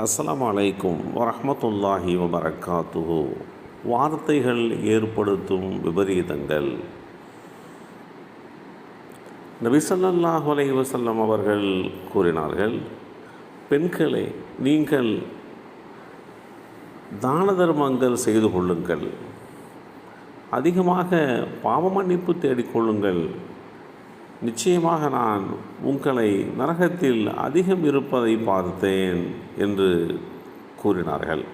அஸ்லாம் அலைக்கும் வரமத்துல்லாஹி வபரகாத்துஹு. வார்த்தைகள் ஏற்படுத்தும் விபரீதங்கள். நபிசல்லாஹ் ஸல்லல்லாஹு அவர்கள் கூறினார்கள் பெண்களே நீங்கள் தான தர்மங்கள் செய்து கொள்ளுங்கள். அதிகமாக பாவ மன்னிப்பு தேடிக்கொள்ளுங்கள் நிச்சயமாக நான் உங்களை நரகத்தில் அதிகம் இருப்பதை பார்த்தேன் என்று கூறினார்கள்.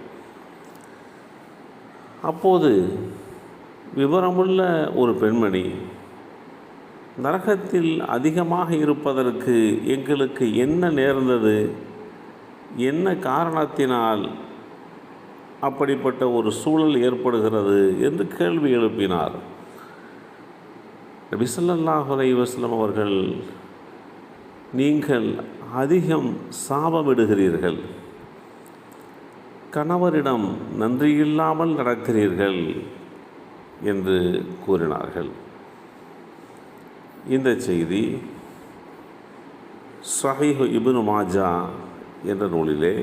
அப்போது விவரமுள்ள ஒரு பெண்மணி நரகத்தில் அதிகமாக இருப்பதற்கு எங்களுக்கு என்ன நேர்ந்தது? என்ன காரணத்தினால் அப்படிப்பட்ட ஒரு சூழல் ஏற்படுகிறது? என்று கேள்வி எழுப்பினார். நபிசல்லாஹ் அலைவாஸ்லம் அவர்கள் நீங்கள் அதிகம் சாபமிடுகிறீர்கள். கணவரிடம் நன்றியில்லாமல் நடக்கிறீர்கள் என்று கூறினார்கள். இந்த செய்தி சஹீஹ் இப்னு மாஜா என்ற நூலிலே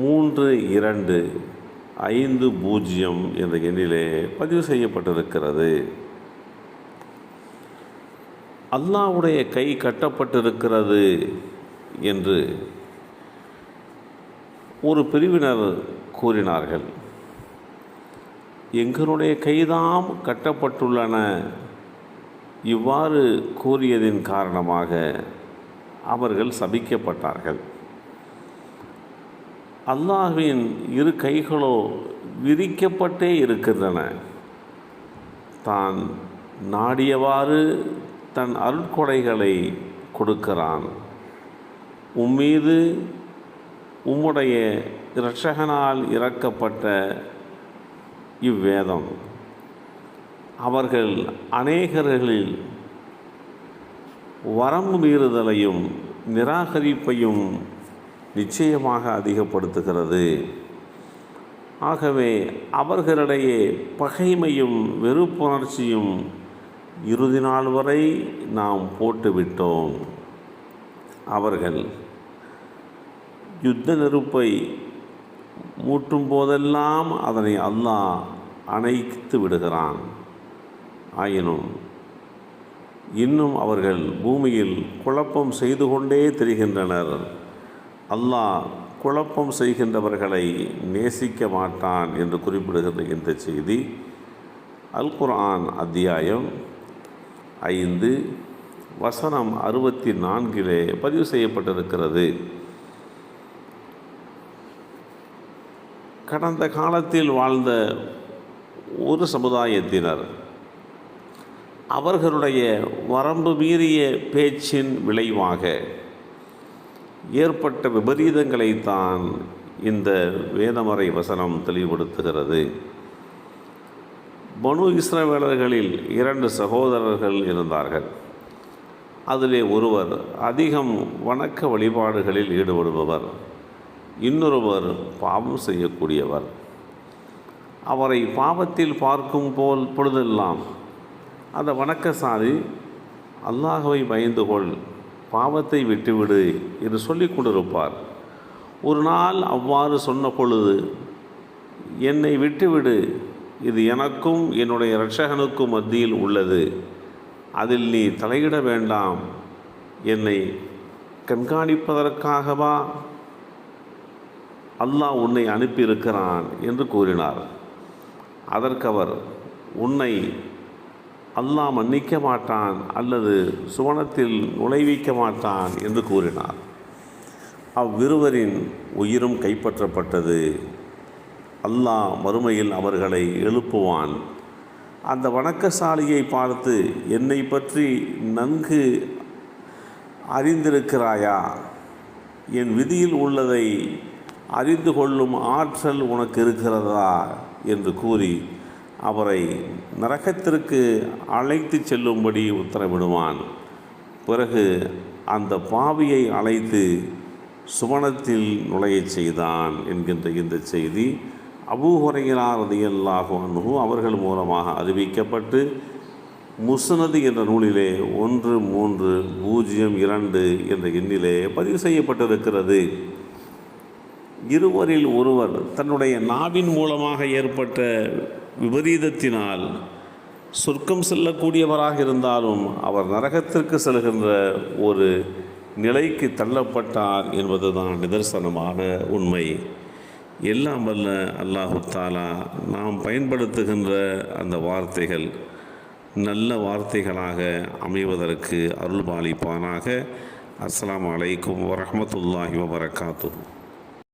மூன்று இரண்டு ஐந்து பூஜ்ஜியம் என்ற எண்ணிலே பதிவு செய்யப்பட்டிருக்கிறது. அல்லாவுடைய கை கட்டப்பட்டிருக்கிறது என்று ஒரு பிரிவினர் கூறினார்கள். எங்களுடைய கைதாம் கட்டப்பட்டுள்ளன. இவ்வாறு கூறியதின் காரணமாக அவர்கள் சபிக்கப்பட்டார்கள். அல்லாஹ்வின் இரு கைகளோ விரிக்கப்பட்டே இருக்கின்றன. தான் நாடியவாறு தன் அருட்கொடைகளை கொடுக்கிறான். உம்மீது உம்முடைய இரட்சகனால் இறக்கப்பட்ட இவ்வேதம். அவர்கள் அநேகர்களில் வரம்பு மீறுதலையும் நிராகரிப்பையும் நிச்சயமாக அதிகப்படுத்துகிறது. ஆகவே அவர்களிடையே பகைமையும் வெறுப்புணர்ச்சியும் இறுதி நாள் வரை நாம் போட்டுவிட்டோம். அவர்கள் யுத்த நெருப்பை மூட்டும் போதெல்லாம் அதனை அல்லாஹ் அணைத்து விடுகிறான். ஆயினும் இன்னும் அவர்கள் பூமியில் குழப்பம் செய்து கொண்டே திரிகின்றனர். அல்லாஹ் குழப்பம் செய்கின்றவர்களை நேசிக்க மாட்டான் என்று குறிப்பிடுகின்ற இந்த செய்தி அல் குர்ஆன் அத்தியாயம் ஐந்து வசனம் அறுபத்தி நான்கிலே பதிவு செய்யப்பட்டிருக்கிறது. கடந்த காலத்தில் வாழ்ந்த ஒரு சமுதாயத்தினர் அவர்களுடைய வரம்பு மீறிய பேச்சின் விளைவாக ஏற்பட்ட விபரீதங்களைத்தான் இந்த வேதமறை வசனம் தெளிவுபடுத்துகிறது. பனு இஸ்ரவேலர்களில் இரண்டு சகோதரர்கள் இருந்தார்கள். அதிலே ஒருவர் அதிகம் வணக்க வழிபாடுகளில் ஈடுபடுபவர் இன்னொருவர் பாவம் செய்யக்கூடியவர். அவரை பாவத்தில் பார்க்கும் போல் பொழுதெல்லாம் அந்த வணக்கசாலி அல்லாஹவை பயந்து கொள் பாவத்தை விட்டுவிடு என்று சொல்லி கொண்டிருப்பார். ஒரு நாள் அவ்வாறு சொன்ன பொழுது என்னை விட்டுவிடு இது எனக்கும் என்னுடைய இரட்சகனுக்கும் மத்தியில் உள்ளது. அதில் நீ தலையிட வேண்டாம். என்னை கண்காணிப்பதற்காகவா அல்லாஹ் உன்னை அனுப்பியிருக்கிறான் என்று கூறினார். அதற்கவர் உன்னை அல்லாஹ் மன்னிக்க மாட்டான் அல்லது சுவனத்தில் நுழைவிக்க மாட்டான் என்று கூறினார். அவ்விருவரின் உயிரும் கைப்பற்றப்பட்டது. அல்லாஹ் மறுமையில் அவர்களை எழுப்புவான். அந்த வணக்கசாலியை பார்த்து என்னை பற்றி நன்கு அறிந்திருக்கிறாயா? என் விதியில் உள்ளதை அறிந்து கொள்ளும் ஆற்றல் உனக்கு இருக்கிறதா? என்று கூறி அவரை நரகத்திற்கு அழைத்து செல்லும்படி உத்தரவிடுவான். பிறகு அந்த பாவியை அழைத்து சுவனத்தில் நுழையச் செய்தான் என்கின்ற இந்த செய்தி அபூஹுரையினார் ரதியல்லாஹு அன்ஹு அவர்கள் மூலமாக அறிவிக்கப்பட்டு முசனது என்ற நூலிலே ஒன்று மூன்று பூஜ்ஜியம் இரண்டு என்ற எண்ணிலே பதிவு செய்யப்பட்டிருக்கிறது. இருவரில் ஒருவர் தன்னுடைய நாவின் மூலமாக ஏற்பட்ட விபரீதத்தினால் சொர்க்கம் செல்லக்கூடியவராக இருந்தாலும் அவர் நரகத்திற்கு செல்கின்ற ஒரு நிலைக்கு தள்ளப்பட்டார் என்பதுதான் நிதர்சனமான உண்மை. எல்லாம் வல்ல அல்லாஹு தாலா நாம் பயன்படுத்துகின்ற அந்த வார்த்தைகள் நல்ல வார்த்தைகளாக அமைவதற்கு அருள்பாலிப்பானாக. அஸ்லாம் அலைக்கும் வரமத்துல்லாஹி வபரகாத்துஹு.